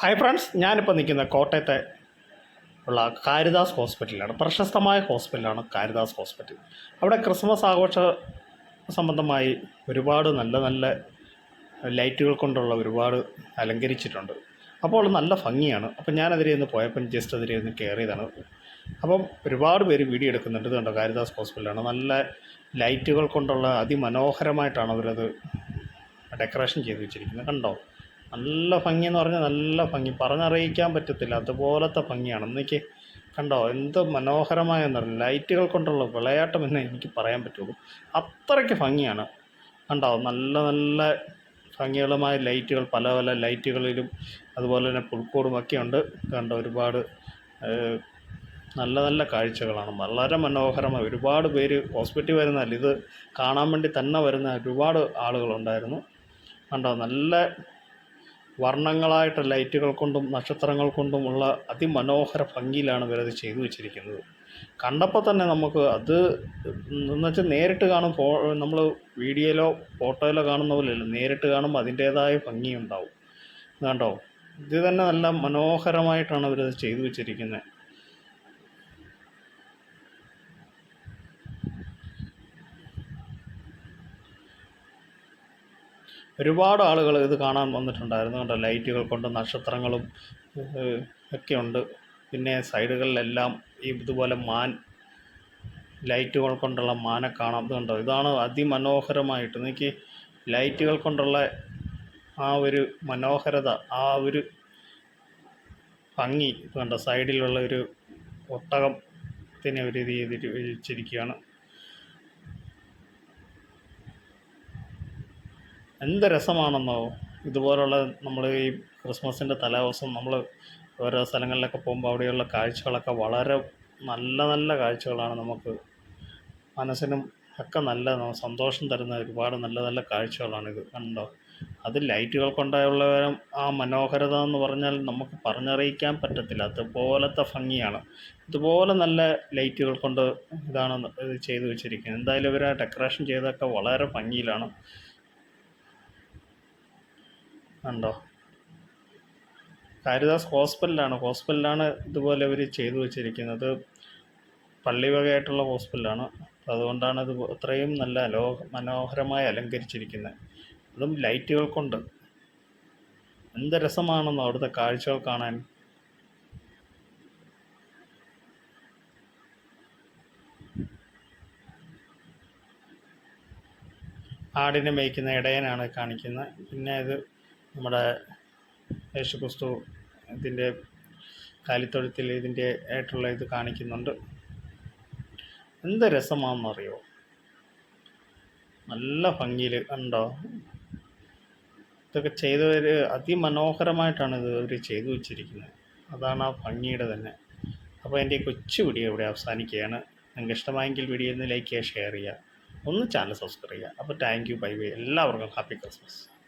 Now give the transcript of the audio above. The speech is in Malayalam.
ഹായ് ഫ്രണ്ട്സ് ഞാനിപ്പോൾ നിൽക്കുന്ന കോട്ടയത്തെ ഉള്ള കാരിദാസ് ഹോസ്പിറ്റലാണ് പ്രശസ്തമായ ഹോസ്പിറ്റലാണ് കാരിദാസ് ഹോസ്പിറ്റൽ. അവിടെ ക്രിസ്മസ് ആഘോഷ സംബന്ധമായി ഒരുപാട് നല്ല നല്ല ലൈറ്റുകൾ കൊണ്ടുള്ള ഒരുപാട് അലങ്കരിച്ചിട്ടുണ്ട്. അപ്പോൾ നല്ല ഭംഗിയാണ്. അപ്പോൾ ഞാനതിരെ ഒന്ന് പോയപ്പം ജസ്റ്റ് അതിരെ ഒന്ന് കയറിയതാണ്. അപ്പം ഒരുപാട് പേര് വീഡിയോ എടുക്കുന്നുണ്ട്. കണ്ടോ? കാരിദാസ് ഹോസ്പിറ്റലാണ്. നല്ല ലൈറ്റുകൾ കൊണ്ടുള്ള അതിമനോഹരമായിട്ടാണ് അവരത് ഡെക്കറേഷൻ ചെയ്ത് വെച്ചിരിക്കുന്നത്. കണ്ടോ? നല്ല ഭംഗി എന്ന് പറഞ്ഞാൽ നല്ല ഭംഗി. പറഞ്ഞറിയിക്കാൻ പറ്റത്തില്ല. അതുപോലത്തെ ഭംഗിയാണ്. എന്നിക്ക് കണ്ടോ? എന്ത് മനോഹരമായ നിറം ലൈറ്റുകൾ കൊണ്ടുള്ള വിളയാട്ടം എന്ന് എനിക്ക് പറയാൻ പറ്റുള്ളൂ. അത്രയ്ക്ക് ഭംഗിയാണ്. കണ്ടോ? നല്ല നല്ല ഭംഗികളുമായ ലൈറ്റുകൾ പല പല ലൈറ്റുകളിലും അതുപോലെ തന്നെ പുൽക്കൂടും ഒക്കെ ഉണ്ട്. കണ്ടോ? ഒരുപാട് നല്ല നല്ല കാഴ്ചകളാണ്. വളരെ മനോഹരമായ ഒരുപാട് പേര് ഹോസ്പിറ്റലിൽ വരുന്നതല്ല ഇത് കാണാൻ വേണ്ടി തന്നെ വരുന്ന ഒരുപാട് ആളുകളുണ്ടായിരുന്നു കണ്ടോ? നല്ല വർണങ്ങളായിട്ട് ലൈറ്റുകൾ കൊണ്ടും നക്ഷത്രങ്ങൾ കൊണ്ടുമുള്ള അതിമനോഹര ഭംഗിയിലാണ് ഇവരത് ചെയ്തു വെച്ചിരിക്കുന്നത്. കണ്ടപ്പോൾ തന്നെ നമുക്ക് അത് എന്ന് വെച്ചാൽ നേരിട്ട് കാണും ഫോ നമ്മൾ വീഡിയോയിലോ ഫോട്ടോയിലോ കാണുന്ന പോലെയല്ല നേരിട്ട് കാണുമ്പോൾ അതിന്റേതായ ഭംഗിയുണ്ടാവും. കണ്ടോ? ഇത് തന്നെ നല്ല മനോഹരമായിട്ടാണ് ഇവരത് ചെയ്തു വെച്ചിരിക്കുന്നത്. ഒരുപാട് ആളുകൾ ഇത് കാണാൻ വന്നിട്ടുണ്ടായിരുന്നു. കണ്ടോ? ലൈറ്റുകൾ കൊണ്ട് നക്ഷത്രങ്ങളും ഒക്കെ ഉണ്ട്. പിന്നെ സൈഡുകളിലെല്ലാം ഈ ഇതുപോലെ മാൻ ലൈറ്റുകൾ കൊണ്ടുള്ള മാനെ കാണാം. കണ്ടോ? ഇതാണ് അതിമനോഹരമായിട്ട് എനിക്ക് ലൈറ്റുകൾ കൊണ്ടുള്ള ആ ഒരു മനോഹരത ആ ഒരു ഭംഗി. കണ്ടോ? സൈഡിലുള്ള ഒരു ഒട്ടകത്തിനെ ഒരു രീതി വെച്ചിരിക്കുകയാണ്. എന്ത് രസമാണെന്നോ ഇതുപോലുള്ള നമ്മൾ ഈ ക്രിസ്മസിന്റെ തലേദിവസം നമ്മൾ ഓരോ സ്ഥലങ്ങളിലൊക്കെ പോകുമ്പോൾ അവിടെയുള്ള കാഴ്ചകളൊക്കെ വളരെ നല്ല നല്ല കാഴ്ചകളാണ് നമുക്ക് മനസ്സിനും ഒക്കെ നല്ല സന്തോഷം തരുന്ന ഒരുപാട് നല്ല നല്ല കാഴ്ചകളാണിത് കണ്ടോ? അത് ലൈറ്റുകൾ കൊണ്ടായുള്ള ആ മനോഹരത എന്ന് പറഞ്ഞാൽ നമുക്ക് പറഞ്ഞറിയിക്കാൻ പറ്റത്തില്ല. അതുപോലത്തെ ഭംഗിയാണ്. ഇതുപോലെ നല്ല ലൈറ്റുകൾ കൊണ്ട് ഇതാണ് ഇത് ചെയ്തു വെച്ചിരിക്കുന്നത്. എന്തായാലും ഇവർ ആ ഡെക്കറേഷൻ ചെയ്തൊക്കെ വളരെ ഭംഗിയിലാണ്. ഉണ്ടോ? കാരിദാസ് ഹോസ്പിറ്റലാണ് ഹോസ്പിറ്റലാണ് ഇതുപോലെ ഇവർ ചെയ്തു വെച്ചിരിക്കുന്നത്. പള്ളി വകയായിട്ടുള്ള ഹോസ്പിറ്റലാണ്. അതുകൊണ്ടാണ് ഇത് അത്രയും നല്ല അലോ മനോഹരമായി അലങ്കരിച്ചിരിക്കുന്നത്. അതും ലൈറ്റുകൾ കൊണ്ട്. എന്ത് രസമാണെന്നോ അവിടുത്തെ കാഴ്ചകൾ കാണാൻ. ആടിനെ മേയ്ക്കുന്ന ഇടയനാണ് കാണിക്കുന്നത്. പിന്നെ ഇത് നമ്മുടെ യേശുക്രിസ്തു ഇതിന്റെ കാലിത്തൊഴുത്തിൽ ഇതിന്റെ ആയിട്ടുള്ള ഇത് കാണിക്കുന്നുണ്ട്. എന്ത് രസമാണെന്നറിയോ? നല്ല ഭംഗിയിൽ ഉണ്ടോ ഇതൊക്കെ ചെയ്തവർ അതിമനോഹരമായിട്ടാണ് ഇത് അവർ ചെയ്തു വെച്ചിരിക്കുന്നത്. അതാണ് ആ ഭംഗിയുടെ തന്നെ. അപ്പോൾ എന്റെ കൊച്ചു വീഡിയോ ഇവിടെ അവസാനിക്കുകയാണ്. നിങ്ങൾക്ക് ഇഷ്ടമായെങ്കിൽ വീഡിയോ ഒന്ന് ലൈക്ക് ചെയ്യുക ഷെയർ ചെയ്യുക. ഒന്ന് ചാനൽ സബ്സ്ക്രൈബ് ചെയ്യുക. അപ്പോൾ താങ്ക് യു. Bye bye. എല്ലാവർക്കും ഹാപ്പി ക്രിസ്മസ്.